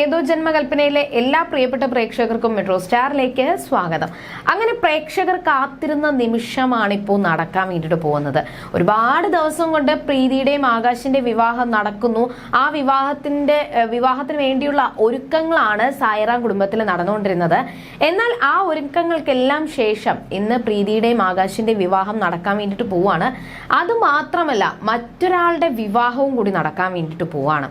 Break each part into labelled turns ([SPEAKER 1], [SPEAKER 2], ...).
[SPEAKER 1] ഏതോ ജന്മകൽപ്പനയിലെ എല്ലാ പ്രിയപ്പെട്ട പ്രേക്ഷകർക്കും മെട്രോ സ്റ്റാറിലേക്ക് സ്വാഗതം. അങ്ങനെ പ്രേക്ഷകർ കാത്തിരുന്ന നിമിഷമാണ് ഇപ്പോൾ നടക്കാൻ വേണ്ടിയിട്ട് പോകുന്നത്. ഒരുപാട് ദിവസം കൊണ്ട് പ്രീതിയുടെയും ആകാശിന്റെ വിവാഹം നടക്കുന്നു. ആ വിവാഹത്തിന്റെ വിവാഹത്തിന് വേണ്ടിയുള്ള ഒരുക്കങ്ങളാണ് സായറാം കുടുംബത്തിൽ നടന്നുകൊണ്ടിരുന്നത്. എന്നാൽ ആ ഒരുക്കങ്ങൾക്കെല്ലാം ശേഷം ഇന്ന് പ്രീതിയുടെയും ആകാശിന്റെ വിവാഹം നടക്കാൻ വേണ്ടിയിട്ട് പോവാണ്. അത് മാത്രമല്ല മറ്റൊരാളുടെ വിവാഹവും കൂടി നടക്കാൻ വേണ്ടിയിട്ട് പോവാണ്.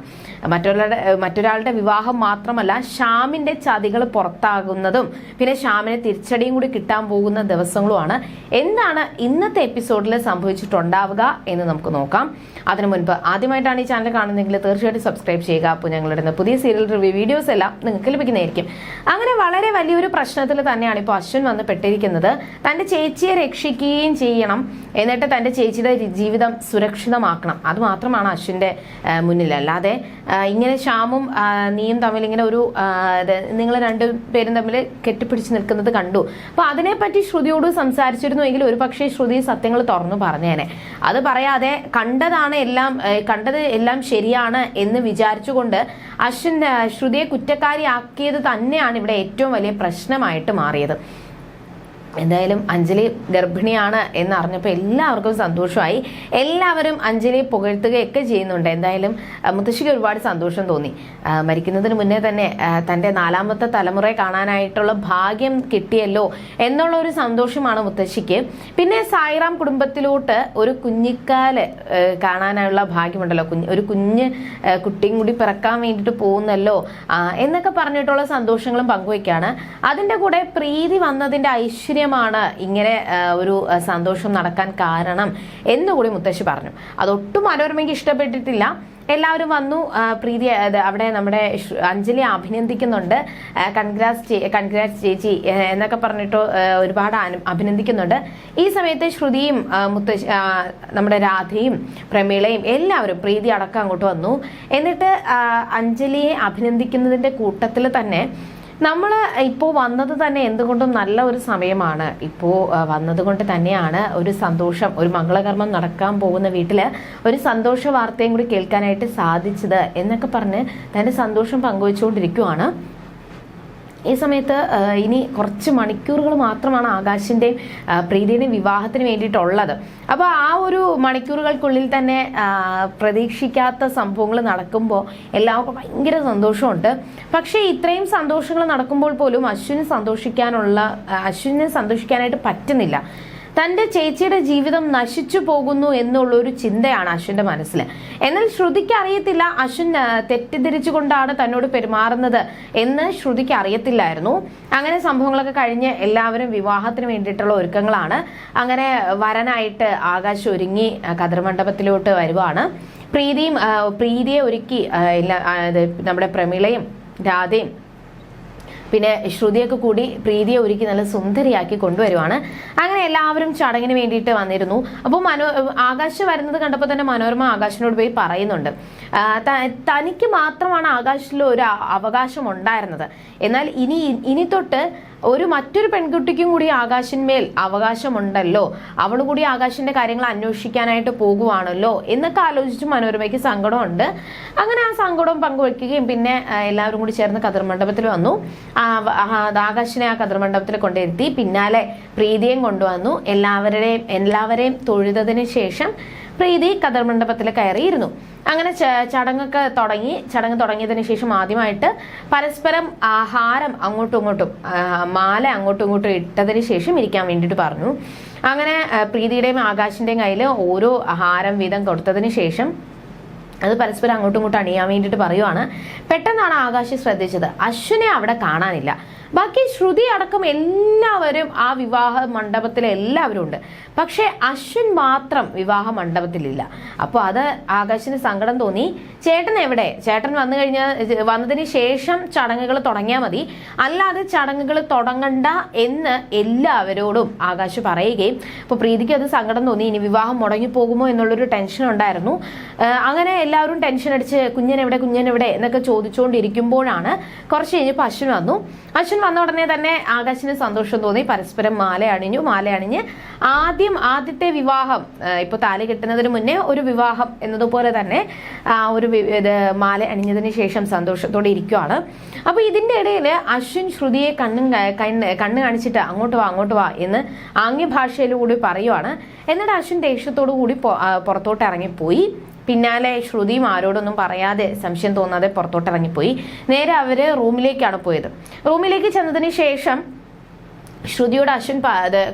[SPEAKER 1] മറ്റൊരാളുടെ മറ്റൊരാളുടെ വിവാഹം മാത്രമല്ല ഷ്യാമിന്റെ ചതികൾ പുറത്താകുന്നതും പിന്നെ ഷാമിനെ തിരിച്ചടിയും കൂടി കിട്ടാൻ പോകുന്ന ദിവസങ്ങളുമാണ്. എന്താണ് ഇന്നത്തെ എപ്പിസോഡിൽ സംഭവിച്ചിട്ടുണ്ടാവുക എന്ന് നമുക്ക് നോക്കാം. അതിനു മുൻപ് ആദ്യമായിട്ടാണ് ഈ ചാനൽ കാണുന്നതെങ്കിൽ തീർച്ചയായിട്ടും സബ്സ്ക്രൈബ് ചെയ്യുക. അപ്പോൾ ഞങ്ങളിടുന്ന പുതിയ സീരിയൽ റിവ്യൂ വീഡിയോസ് എല്ലാം നിങ്ങൾക്ക് ലഭിക്കുന്നതായിരിക്കും. അങ്ങനെ വളരെ വലിയൊരു പ്രശ്നത്തിൽ തന്നെയാണ് ഇപ്പോൾ അശ്വിൻ വന്ന് പെട്ടിരിക്കുന്നത്. തന്റെ ചേച്ചിയെ രക്ഷിക്കുകയും ചെയ്യണം. എന്നിട്ട് തന്റെ ചേച്ചിയുടെ ജീവിതം സുരക്ഷിതമാക്കണം. അതുമാത്രമാണ് അശ്വിന്റെ മുന്നിൽ. അല്ലാതെ ഇങ്ങനെ ശ്യാമും ആ, നീയും തമ്മിൽ ഇങ്ങനെ ഒരു നിങ്ങൾ രണ്ടു പേരും തമ്മിൽ കെട്ടിപ്പിടിച്ച് നിൽക്കുന്നത് കണ്ടു. അപ്പൊ അതിനെപ്പറ്റി ശ്രുതിയോട് സംസാരിച്ചിരുന്നുവെങ്കിൽ ഒരു പക്ഷേ ശ്രുതി സത്യങ്ങൾ തുറന്നു പറഞ്ഞേനെ. അത് പറയാതെ കണ്ടതാണ് എല്ലാം കണ്ടത് എല്ലാം ശരിയാണ് എന്ന് വിചാരിച്ചുകൊണ്ട് അശ്വിൻ ശ്രുതിയെ കുറ്റക്കാരിയാക്കിയത് തന്നെയാണ് ഇവിടെ ഏറ്റവും വലിയ പ്രശ്നമായിട്ട് മാറിയത്. എന്തായാലും അഞ്ജലി ഗർഭിണിയാണ് എന്ന് അറിഞ്ഞപ്പോൾ എല്ലാവർക്കും സന്തോഷമായി. എല്ലാവരും അഞ്ജലി പുകഴ്ത്തുകയൊക്കെ ചെയ്യുന്നുണ്ട്. എന്തായാലും മുത്തശ്ശിക്ക് ഒരുപാട് സന്തോഷം തോന്നി. മരിക്കുന്നതിന് മുന്നേ തന്നെ തന്റെ നാലാമത്തെ തലമുറയെ കാണാനായിട്ടുള്ള ഭാഗ്യം കിട്ടിയല്ലോ എന്നുള്ള ഒരു സന്തോഷമാണ് മുത്തശ്ശിക്ക്. പിന്നെ സായിറാം കുടുംബത്തിലോട്ട് ഒരു കുഞ്ഞിക്കാൽ കാണാനുള്ള ഭാഗ്യമുണ്ടല്ലോ. കുഞ്ഞ് ഒരു കുഞ്ഞ് കുട്ടിയും കൂടി പിറക്കാൻ വേണ്ടിയിട്ട് പോകുന്നല്ലോ. എന്നൊക്കെ പറഞ്ഞിട്ടുള്ള സന്തോഷങ്ങളും പങ്കുവയ്ക്കാണ്. അതിന്റെ കൂടെ പ്രീതി വന്നതിന്റെ ഐശ്വര്യമാണ് ഇങ്ങനെ ഒരു സന്തോഷം നടക്കാൻ കാരണം എന്നുകൂടി മുത്തശ്ശി പറഞ്ഞു. അതൊട്ടും മനോരമയ്ക്ക് ഇഷ്ടപ്പെട്ടിട്ടില്ല. എല്ലാവരും വന്നു പ്രീതി അവിടെ നമ്മുടെ അഞ്ജലി അഭിനന്ദിക്കുന്നുണ്ട്. കൺഗ്രാസ് കൺഗ്രാസ് ചേച്ചി എന്നൊക്കെ പറഞ്ഞിട്ട് ഒരുപാട് അഭിനന്ദിക്കുന്നുണ്ട്. ഈ സമയത്ത് ശ്രുതിയും മുത്ത നമ്മുടെ രാധയും പ്രമീളയും എല്ലാവരും പ്രീതി അടക്കം അങ്ങോട്ട് വന്നു. എന്നിട്ട് അഞ്ജലിയെ അഭിനന്ദിക്കുന്നതിന്റെ കൂട്ടത്തിൽ തന്നെ നമ്മൾ ഇപ്പോൾ വന്നത് തന്നെ എന്തുകൊണ്ടും നല്ല ഒരു സമയമാണ്. ഇപ്പോൾ വന്നതുകൊണ്ട് തന്നെയാണ് ഒരു സന്തോഷം ഒരു മംഗളകർമ്മം നടക്കാൻ പോകുന്ന വീട്ടിൽ ഒരു സന്തോഷ വാർത്തയും കൂടി കേൾക്കാനായിട്ട് സാധിച്ചത് എന്നൊക്കെ പറഞ്ഞ് തന്റെ സന്തോഷം പങ്കുവെച്ചുകൊണ്ടിരിക്കുവാണ്. ഈ സമയത്ത് ഇനി കുറച്ച് മണിക്കൂറുകൾ മാത്രമാണ് ആകാശിന്റെയും പ്രീതിയുടെയും വിവാഹത്തിന് വേണ്ടിയിട്ടുള്ളത്. അപ്പോൾ ആ ഒരു മണിക്കൂറുകൾക്കുള്ളിൽ തന്നെ പ്രതീക്ഷിക്കാത്ത സംഭവങ്ങൾ നടക്കുമ്പോൾ എല്ലാവർക്കും ഭയങ്കര സന്തോഷമുണ്ട്. പക്ഷേ ഇത്രയും സന്തോഷങ്ങൾ നടക്കുമ്പോൾ പോലും അശ്വിന് സന്തോഷിക്കാനുള്ള അശ്വിനെ സന്തോഷിക്കാനായിട്ട് പറ്റുന്നില്ല. തന്റെ ചേച്ചിയുടെ ജീവിതം നശിച്ചു പോകുന്നു എന്നുള്ള ഒരു ചിന്തയാണ് അശ്വിന്റെ മനസ്സിൽ. എന്നാൽ ശ്രുതിക്ക് അറിയത്തില്ല അശ്വിൻ തെറ്റിദ്ധരിച്ചുകൊണ്ടാണ് തന്നോട് പെരുമാറുന്നത് എന്ന് ശ്രുതിക്ക് അറിയത്തില്ലായിരുന്നു. അങ്ങനെ സംഭവങ്ങളൊക്കെ കഴിഞ്ഞ് എല്ലാവരും വിവാഹത്തിന് വേണ്ടിയിട്ടുള്ള ഒരുക്കങ്ങളാണ്. അങ്ങനെ വരനായിട്ട് ആകാശ് ഒരുങ്ങി കതിർമണ്ഡപത്തിലോട്ട് വരുവാണ്. പ്രീതിയും പ്രീതിയെ ഒരുക്കി എല്ലാ നമ്മുടെ പ്രമിളയും രാധയും പിന്നെ ശ്രുതിയൊക്കെ കൂടി പ്രീതിയെ ഒരുക്കി നല്ല സുന്ദരിയാക്കി കൊണ്ടുവരുവാണ്. അങ്ങനെ എല്ലാവരും ചടങ്ങിന് വേണ്ടിയിട്ട് വന്നിരുന്നു. അപ്പോൾ മനോ ആകാശ് വരുന്നത് കണ്ടപ്പോൾ തന്നെ മനോരമ ആകാശിനോട് പോയി പറയുന്നുണ്ട്. തനിക്ക് മാത്രമാണ് ആകാശിൽ ഒരു അവകാശം ഉണ്ടായിരുന്നത്. എന്നാൽ ഇനി ഇനി തൊട്ട് ഒരു മറ്റൊരു പെൺകുട്ടിക്കും കൂടി ആകാശിന്മേൽ അവകാശമുണ്ടല്ലോ. അവൾ കൂടി ആകാശിന്റെ കാര്യങ്ങൾ അന്വേഷിക്കാനായിട്ട് പോകുവാണല്ലോ എന്നൊക്കെ ആലോചിച്ച് മനോരമയ്ക്ക് സങ്കടമുണ്ട്. അങ്ങനെ ആ സങ്കടം പങ്കുവെക്കുകയും പിന്നെ എല്ലാവരും കൂടി ചേർന്ന് കതിർ മണ്ഡപത്തിൽ വന്നു. ആകാശിനെ ആ കതിർമണ്ഡപത്തിൽ കൊണ്ടിരുത്തി പിന്നാലെ പ്രീതിയും കൊണ്ടുവന്നു. എല്ലാവരുടെയും എല്ലാവരെയും തൊഴുതതിന് ശേഷം പ്രീതി കതിർമണ്ഡപത്തിൽ കയറിയിരുന്നു. അങ്ങനെ ചടങ്ങൊക്കെ തുടങ്ങി. ചടങ്ങ് തുടങ്ങിയതിന് ശേഷം ആദ്യമായിട്ട് പരസ്പരം ആഹാരം അങ്ങോട്ടും ഇങ്ങോട്ടും മാല അങ്ങോട്ടും ഇങ്ങോട്ടും ഇട്ടതിന് ശേഷം ഇരിക്കാൻ വേണ്ടിയിട്ട് പറഞ്ഞു. അങ്ങനെ പ്രീതിയുടെയും ആകാശിന്റെയും കയ്യിൽ ഓരോ ആഹാരം വീതം കൊടുത്തതിന് ശേഷം അത് പരസ്പരം അങ്ങോട്ടും ഇങ്ങോട്ടും അണിയാൻ വേണ്ടിയിട്ട് പറയുവാണ്. പെട്ടെന്നാണ് ആകാശ് ശ്രദ്ധിച്ചത്. അശ്വിനെ അവിടെ കാണാനില്ല. ബാക്കി ശ്രുതി അടക്കം എല്ലാവരും ആ വിവാഹ മണ്ഡപത്തിൽ എല്ലാവരും ഉണ്ട്. പക്ഷേ അശ്വിൻ മാത്രം വിവാഹ മണ്ഡപത്തിലില്ല. അപ്പോൾ അത് ആകാശിന് സങ്കടം തോന്നി. ചേട്ടൻ എവിടെ? ചേട്ടൻ വന്നു കഴിഞ്ഞ വന്നതിന് ശേഷം ചടങ്ങുകൾ തുടങ്ങിയാൽ മതി. അല്ലാതെ ചടങ്ങുകൾ തുടങ്ങണ്ട എന്ന് എല്ലാവരോടും ആകാശ് പറയുകയും അപ്പോൾ പ്രീതിക്ക് അത് സങ്കടം തോന്നി. ഇനി വിവാഹം മുടങ്ങി പോകുമോ എന്നുള്ളൊരു ടെൻഷൻ ഉണ്ടായിരുന്നു അങ്ങനെ എല്ലാവരും ടെൻഷൻ അടിച്ച് കുഞ്ഞനെവിടെ കുഞ്ഞനെവിടെ എന്നൊക്കെ ചോദിച്ചുകൊണ്ടിരിക്കുമ്പോഴാണ് കുറച്ച് കഴിഞ്ഞപ്പോൾ അശ്വിൻ വന്നു. അശ്വിൻ വന്ന ഉടനെ തന്നെ ആകാശിന് സന്തോഷം തോന്നി. പരസ്പരം മാല അണിഞ്ഞു. മാല അണിഞ്ഞ് ആദ്യം ആദ്യത്തെ വിവാഹം ഇപ്പോൾ താലി കെട്ടുന്നതിന് മുന്നേ ഒരു വിവാഹം എന്നതുപോലെ തന്നെ ഒരു മാല അണിഞ്ഞതിന് ശേഷം സന്തോഷത്തോടെ ഇരിക്കുവാണ്. അപ്പോൾ ഇതിന്റെ ഇടയിൽ അശ്വിൻ ശ്രുതിയെ കണ്ണും കണ്ണ് കാണിച്ചിട്ട് അങ്ങോട്ട് വാ അങ്ങോട്ട് വാ എന്ന് ആംഗ്യ ഭാഷയിലൂടെ പറയുവാണ്. എന്നിട്ട് അശ്വിൻ ദേഷ്യത്തോടു കൂടി പുറത്തോട്ട് ഇറങ്ങിപ്പോയി. പിന്നാലെ ശ്രുതിയും ആരോടൊന്നും പറയാതെ സംശയം തോന്നാതെ പുറത്തോട്ട് ഇറങ്ങിപ്പോയി നേരെ അവർ റൂമിലേക്കാണ് പോയത്. റൂമിലേക്ക് ചെന്നതിന് ശേഷം ശ്രുതിയോട് അശ്വിൻ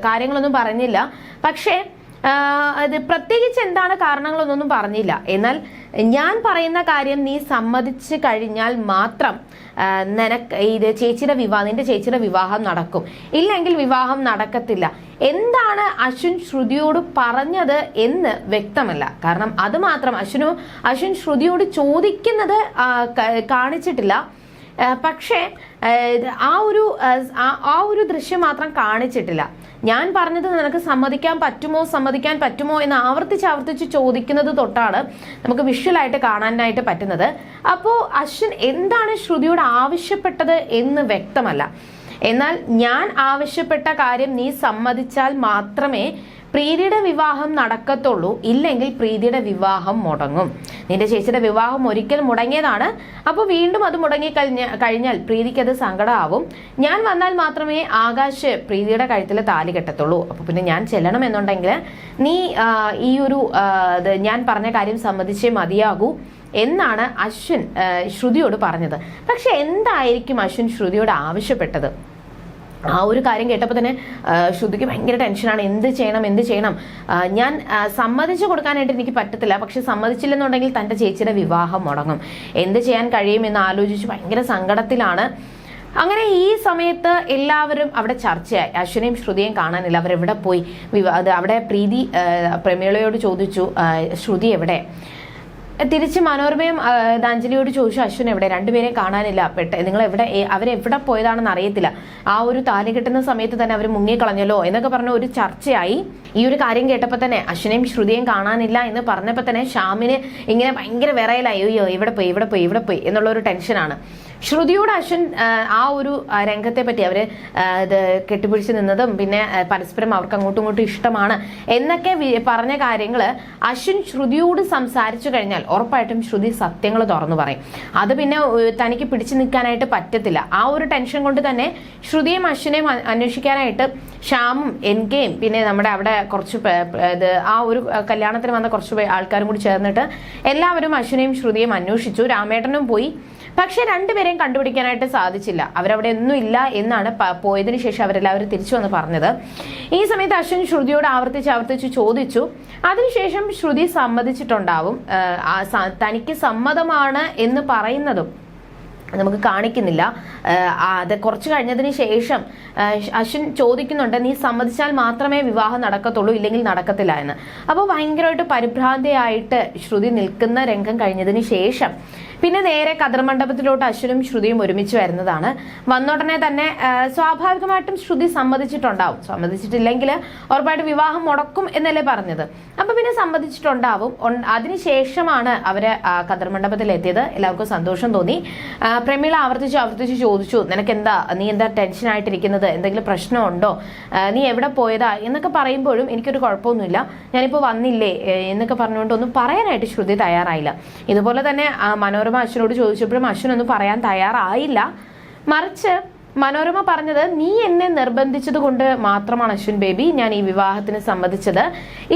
[SPEAKER 1] കാര്യങ്ങളൊന്നും പറഞ്ഞില്ല. പക്ഷേ അത് പ്രത്യേകിച്ച് എന്താണ് കാരണങ്ങളൊന്നും പറഞ്ഞില്ല. എന്നാൽ ഞാൻ പറയുന്ന കാര്യം നീ സമ്മതിച്ച് കഴിഞ്ഞാൽ മാത്രം നിനക്ക് ഇത് ചേച്ചിയുടെ വിവാഹം നിന്റെ ചേച്ചിയുടെ വിവാഹം നടക്കും. ഇല്ലെങ്കിൽ വിവാഹം നടക്കത്തില്ല. എന്താണ് അശ്വിൻ ശ്രുതിയോട് പറഞ്ഞത് എന്ന് വ്യക്തമല്ല. കാരണം അത് മാത്രം അശ്വിനു അശ്വിൻ ശ്രുതിയോട് ചോദിക്കുന്നത് കാണിച്ചിട്ടില്ല. പക്ഷേ ആ, ഒരു ആ, ഒരു ദൃശ്യം മാത്രം കാണിച്ചിട്ടില്ല. ഞാൻ പറഞ്ഞത് നിനക്ക് സമ്മതിക്കാൻ പറ്റുമോ സമ്മതിക്കാൻ പറ്റുമോ എന്ന് ആവർത്തിച്ച് ആവർത്തിച്ച് ചോദിക്കുന്നത് തൊട്ടാണ് നമുക്ക് വിഷ്വലായിട്ട് കാണാനായിട്ട് പറ്റുന്നത്. അപ്പോൾ അശ്വിൻ എന്താണ് ശ്രുതിയോട് ആവശ്യപ്പെട്ടത് എന്ന് വ്യക്തമല്ല. എന്നാൽ ഞാൻ ആവശ്യപ്പെട്ട കാര്യം നീ സമ്മതിച്ചാൽ മാത്രമേ പ്രീതിയുടെ വിവാഹം നടക്കത്തുള്ളൂ. ഇല്ലെങ്കിൽ പ്രീതിയുടെ വിവാഹം മുടങ്ങും. നിന്റെ ചേച്ചിയുടെ വിവാഹം ഒരിക്കൽ മുടങ്ങിയതാണ്. അപ്പോൾ വീണ്ടും അത് മുടങ്ങി കഴിഞ്ഞ കഴിഞ്ഞാൽ പ്രീതിക്ക് അത് സങ്കടമാവും. ഞാൻ വന്നാൽ മാത്രമേ ആകാശ് പ്രീതിയുടെ കഴുത്തിൽ താലി കെട്ടത്തുള്ളൂ. അപ്പോൾ പിന്നെ ഞാൻ ചെല്ലണം എന്നുണ്ടെങ്കിൽ നീ ഈ ഒരു ഞാൻ പറഞ്ഞ കാര്യം സമ്മതിച്ചേ മതിയാകൂ എന്നാണ് അശ്വിൻ ശ്രുതിയോട് പറഞ്ഞത്. പക്ഷെ എന്തായിരിക്കും അശ്വിൻ ശ്രുതിയോട് ആവശ്യപ്പെട്ടത്? ആ ഒരു കാര്യം കേട്ടപ്പോൾ തന്നെ ശ്രുതിക്ക് ഭയങ്കര ടെൻഷനാണ്. എന്ത് ചെയ്യണം എന്ത് ചെയ്യണം? ഞാൻ സമ്മതിച്ചു കൊടുക്കാനായിട്ട് എനിക്ക് പറ്റത്തില്ല. പക്ഷെ സമ്മതിച്ചില്ലെന്നുണ്ടെങ്കിൽ തന്റെ ചേച്ചിയുടെ വിവാഹം മുടങ്ങും. എന്ത് ചെയ്യാൻ കഴിയുമെന്ന് ആലോചിച്ച് ഭയങ്കര സങ്കടത്തിലാണ്. അങ്ങനെ ഈ സമയത്ത് എല്ലാവരും അവിടെ ചർച്ചയായി. അശ്വിനെയും ശ്രുതിയും കാണാനില്ല. അവരെവിടെ പോയി? വിവാ അവിടെ പ്രീതി പ്രമേളയോട് ചോദിച്ചു ശ്രുതി എവിടെ? തിരിച്ച് മനോരമയും അഞ്ജലിയോട് ചോദിച്ചു അശ്വിൻ എവിടെ? രണ്ടുപേരെയും കാണാനില്ല. പെട്ടെ നിങ്ങൾ എവിടെ അവരെവിടെ പോയതാണെന്ന് അറിയത്തില്ല. ആ ഒരു താലി കിട്ടുന്ന സമയത്ത് തന്നെ അവർ മുങ്ങിക്കളഞ്ഞല്ലോ എന്നൊക്കെ പറഞ്ഞ ഒരു ചർച്ചയായി. ഈ ഒരു കാര്യം കേട്ടപ്പോൾ തന്നെ അശ്വിനെയും ശ്രുതിയും കാണാനില്ല എന്ന് പറഞ്ഞപ്പോൾ തന്നെ ഷ്യാമിന് ഇങ്ങനെ ഭയങ്കര വിറയലായി. അയ്യോ ഇവിടെ പോയി ഇവിടെ പോയി ഇവിടെ പോയി എന്നുള്ള ഒരു ടെൻഷനാണ്. ശ്രുതിയോട് അശ്വിൻ ആ, ഒരു രംഗത്തെ പറ്റി അവർ ഇത് കെട്ടിപ്പിടിച്ച് നിന്നതും പിന്നെ പരസ്പരം അവർക്ക് അങ്ങോട്ടും ഇങ്ങോട്ടും ഇഷ്ടമാണ് എന്നൊക്കെ പറഞ്ഞ കാര്യങ്ങൾ അശ്വിൻ ശ്രുതിയോട് സംസാരിച്ചു കഴിഞ്ഞാൽ ഉറപ്പായിട്ടും ശ്രുതി സത്യങ്ങൾ തുറന്നു പറയും. അത് പിന്നെ തനിക്ക് പിടിച്ചു നിൽക്കാനായിട്ട് പറ്റത്തില്ല. ആ ഒരു ടെൻഷൻ കൊണ്ട് തന്നെ ശ്രുതിയും അശ്വിനെയും അന്വേഷിക്കാനായിട്ട് ശ്യാമും എൻകെയും പിന്നെ നമ്മുടെ അവിടെ കുറച്ച് ഇത് ആ ഒരു കല്യാണത്തിന് വന്ന കുറച്ച് ആൾക്കാരും കൂടി ചേർന്നിട്ട് എല്ലാവരും അശ്വിനെയും ശ്രുതിയും അന്വേഷിച്ചു. രാമേട്ടനും പോയി. പക്ഷെ രണ്ടുപേരെയും കണ്ടുപിടിക്കാനായിട്ട് സാധിച്ചില്ല. അവരവിടെ ഒന്നും ഇല്ല എന്നാണ് പോയതിനു ശേഷം അവരെല്ലാവരും തിരിച്ചു വന്ന് പറഞ്ഞത്. ഈ സമയത്ത് അശ്വിൻ ശ്രുതിയോട് ആവർത്തിച്ച് ആവർത്തിച്ച് ചോദിച്ചു. അതിനുശേഷം ശ്രുതി സമ്മതിച്ചിട്ടുണ്ടാവും. തനിക്ക് സമ്മതമാണ് എന്ന് പറയുന്നതും നമുക്ക് കാണിക്കുന്നില്ല. അത് കുറച്ച് കഴിഞ്ഞതിന് ശേഷം അശ്വിൻ ചോദിക്കുന്നുണ്ട് നീ സമ്മതിച്ചാൽ മാത്രമേ വിവാഹം നടക്കത്തുള്ളൂ ഇല്ലെങ്കിൽ നടക്കത്തില്ല എന്ന്. അപ്പോൾ ഭയങ്കരമായിട്ട് പരിഭ്രാന്തിയായിട്ട് ശ്രുതി നിൽക്കുന്ന രംഗം കഴിഞ്ഞതിന് ശേഷം പിന്നെ നേരെ കതിർമണ്ഡപത്തിലോട്ട് അശ്വനും ശ്രുതിയും ഒരുമിച്ച് വരുന്നതാണ്. വന്നുടനെ തന്നെ സ്വാഭാവികമായിട്ടും ശ്രുതി സമ്മതിച്ചിട്ടുണ്ടാവും. സമ്മതിച്ചിട്ടില്ലെങ്കിൽ ഉറപ്പായിട്ട് വിവാഹം മുടക്കും എന്നല്ലേ പറഞ്ഞത്. അപ്പൊ പിന്നെ സമ്മതിച്ചിട്ടുണ്ടാവും. അതിനുശേഷമാണ് അവർ ആ കതിർമണ്ഡപത്തിൽ എത്തിയത് എല്ലാവർക്കും സന്തോഷം തോന്നി. പ്രമീള ആവർത്തിച്ച് ആവർത്തിച്ച് ചോദിച്ചു നിനക്ക് എന്താ നീ എന്താ ടെൻഷൻ ആയിട്ടിരിക്കുന്നത്? എന്തെങ്കിലും പ്രശ്നമുണ്ടോ? നീ എവിടെ പോയതാ? എന്നൊക്കെ പറയുമ്പോഴും എനിക്കൊരു കുഴപ്പമൊന്നുമില്ല. ഞാനിപ്പോൾ വന്നില്ലേ എന്നൊക്കെ പറഞ്ഞുകൊണ്ട് ഒന്നും പറയാനായിട്ട് ശ്രുതി തയ്യാറായില്ല. ഇതുപോലെ തന്നെ മനോരമ അശ്വിനോട് ചോദിച്ചപ്പോഴും അശ്വിനൊന്നും പറയാൻ തയ്യാറായില്ല. മറിച്ച് മനോരമ പറഞ്ഞത് നീ എന്നെ നിർബന്ധിച്ചത് കൊണ്ട് മാത്രമാണ് അശ്വിൻ ബേബി. ഞാൻ ഈ വിവാഹത്തിന് സമ്മതിച്ചത്.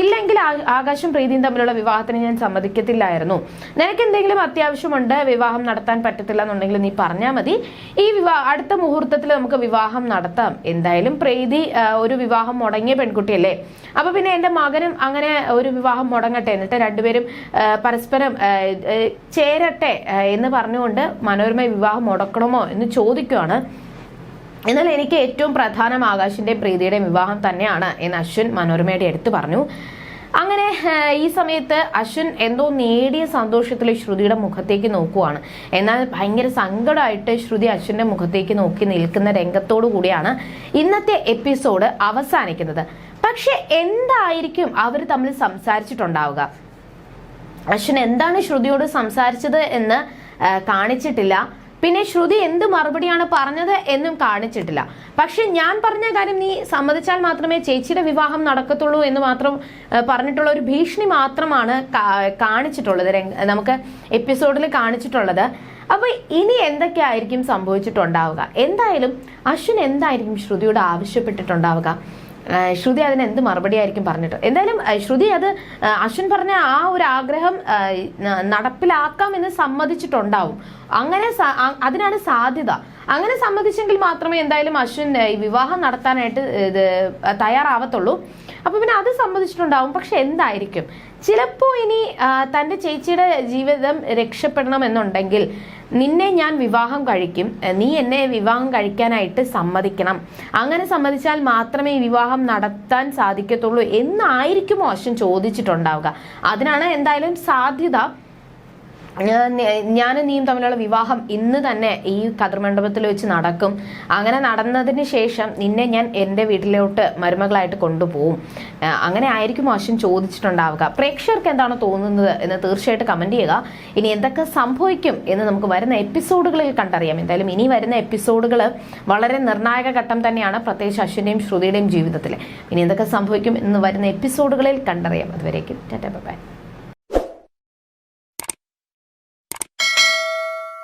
[SPEAKER 1] ഇല്ലെങ്കിൽ ആകാശം പ്രീതിയും തമ്മിലുള്ള വിവാഹത്തിന് ഞാൻ സമ്മതിക്കത്തില്ലായിരുന്നു. നിനക്ക് എന്തെങ്കിലും അത്യാവശ്യമുണ്ട് വിവാഹം നടത്താൻ പറ്റത്തില്ല എന്നുണ്ടെങ്കിൽ നീ പറഞ്ഞാൽ മതി. ഈ വിവാഹ അടുത്ത മുഹൂർത്തത്തിൽ നമുക്ക് വിവാഹം നടത്താം. എന്തായാലും പ്രീതി ഒരു വിവാഹം മുടങ്ങിയ പെൺകുട്ടിയല്ലേ. അപ്പൊ പിന്നെ എന്റെ മകനും അങ്ങനെ ഒരു വിവാഹം മുടങ്ങട്ടെ. എന്നിട്ട് രണ്ടുപേരും പരസ്പരം ചേരട്ടെ എന്ന് പറഞ്ഞുകൊണ്ട് മനോരമ വിവാഹം മുടക്കണമോ എന്ന് ചോദിക്കുവാണ്. എന്നാൽ എനിക്ക് ഏറ്റവും പ്രധാനം ആകാശിന്റെ പ്രീതിയുടെയും വിവാഹം തന്നെയാണ് എന്ന് അശ്വിൻ മനോരമയുടെ എടുത്തു പറഞ്ഞു. അങ്ങനെ ഈ സമയത്ത് അശ്വിൻ എന്തോ നേടിയ സന്തോഷത്തിൽ ശ്രുതിയുടെ മുഖത്തേക്ക് നോക്കുവാണ്. എന്നാൽ ഭയങ്കര സങ്കടമായിട്ട് ശ്രുതി അശ്വിന്റെ മുഖത്തേക്ക് നോക്കി നിൽക്കുന്ന രംഗത്തോടു കൂടിയാണ് ഇന്നത്തെ എപ്പിസോഡ് അവസാനിക്കുന്നത്. പക്ഷെ എന്തായിരിക്കും അവർ തമ്മിൽ സംസാരിച്ചിട്ടുണ്ടാവുക? അശ്വിൻ എന്താണ് ശ്രുതിയോട് സംസാരിച്ചത് എന്ന് കാണിച്ചിട്ടില്ല. പിന്നെ ശ്രുതി എന്ത് മറുപടിയാണ് പറഞ്ഞത് എന്നും കാണിച്ചിട്ടില്ല. പക്ഷെ ഞാൻ പറഞ്ഞ കാര്യം നീ സമ്മതിച്ചാൽ മാത്രമേ ചേച്ചിയുടെ വിവാഹം നടക്കത്തുള്ളൂ എന്ന് മാത്രം പറഞ്ഞിട്ടുള്ള ഒരു ഭീഷണി മാത്രമാണ് കാണിച്ചിട്ടുള്ളത് നമുക്ക് എപ്പിസോഡിൽ കാണിച്ചിട്ടുള്ളത്. അപ്പൊ ഇനി എന്തൊക്കെയായിരിക്കും സംഭവിച്ചിട്ടുണ്ടാവുക? എന്തായാലും അശ്വിൻ എന്തായിരിക്കും ശ്രുതിയോട് ആവശ്യപ്പെട്ടിട്ടുണ്ടാവുക? ശ്രുതി അതിന് എന്ത് മറുപടി ആയിരിക്കും പറഞ്ഞിട്ട്? എന്തായാലും ശ്രുതി അത് അശ്വിൻ പറഞ്ഞ ആ ഒരു ആഗ്രഹം നടപ്പിലാക്കാം എന്ന് സമ്മതിച്ചിട്ടുണ്ടാവും. അങ്ങനെ അതിനാണ് സാധ്യത. അങ്ങനെ സമ്മതിച്ചെങ്കിൽ മാത്രമേ എന്തായാലും അശ്വിൻ വിവാഹം നടത്താനായിട്ട് ഇത് തയ്യാറാവത്തുള്ളൂ. അപ്പൊ പിന്നെ അത് സമ്മതിച്ചിട്ടുണ്ടാവും. പക്ഷെ എന്തായിരിക്കും? ചിലപ്പോ ഇനി തന്റെ ചേച്ചിയുടെ ജീവിതം രക്ഷപ്പെടണമെന്നുണ്ടെങ്കിൽ നിന്നെ ഞാൻ വിവാഹം കഴിക്കും നീ എന്നെ വിവാഹം കഴിക്കാനായിട്ട് സമ്മതിക്കണം. അങ്ങനെ സമ്മതിച്ചാൽ മാത്രമേ വിവാഹം നടത്താൻ സാധിക്കത്തുള്ളൂ എന്നായിരിക്കുമോ അശ്വൻ ചോദിച്ചിട്ടുണ്ടാവുക. അതിനാണ് എന്തായാലും സാധ്യത ഞാനും നീയും തമ്മിലുള്ള വിവാഹം ഇന്ന് തന്നെ ഈ കതിർമണ്ഡപത്തിൽ വെച്ച് നടക്കും. അങ്ങനെ നടന്നതിന് ശേഷം നിന്നെ ഞാൻ എന്റെ വീട്ടിലോട്ട് മരുമകളായിട്ട് കൊണ്ടുപോകും. അങ്ങനെ ആയിരിക്കും അശ്വിൻ ചോദിച്ചിട്ടുണ്ടാവുക. പ്രേക്ഷകർക്ക് എന്താണ് തോന്നുന്നത് എന്ന് തീർച്ചയായിട്ടും കമന്റ് ചെയ്യുക. ഇനി എന്തൊക്കെ സംഭവിക്കും എന്ന് നമുക്ക് വരുന്ന എപ്പിസോഡുകളിൽ കണ്ടറിയാം. എന്തായാലും ഇനി വരുന്ന എപ്പിസോഡുകൾ വളരെ നിർണായക ഘട്ടം തന്നെയാണ് പ്രത്യേകിച്ച് അശ്വിന്റെയും ശ്രുതിയുടെയും ജീവിതത്തിൽ ഇനി എന്തൊക്കെ സംഭവിക്കും എന്ന് വരുന്ന എപ്പിസോഡുകളിൽ കണ്ടറിയാം. അതുവരേക്കും ടാറ്റാ ബൈ.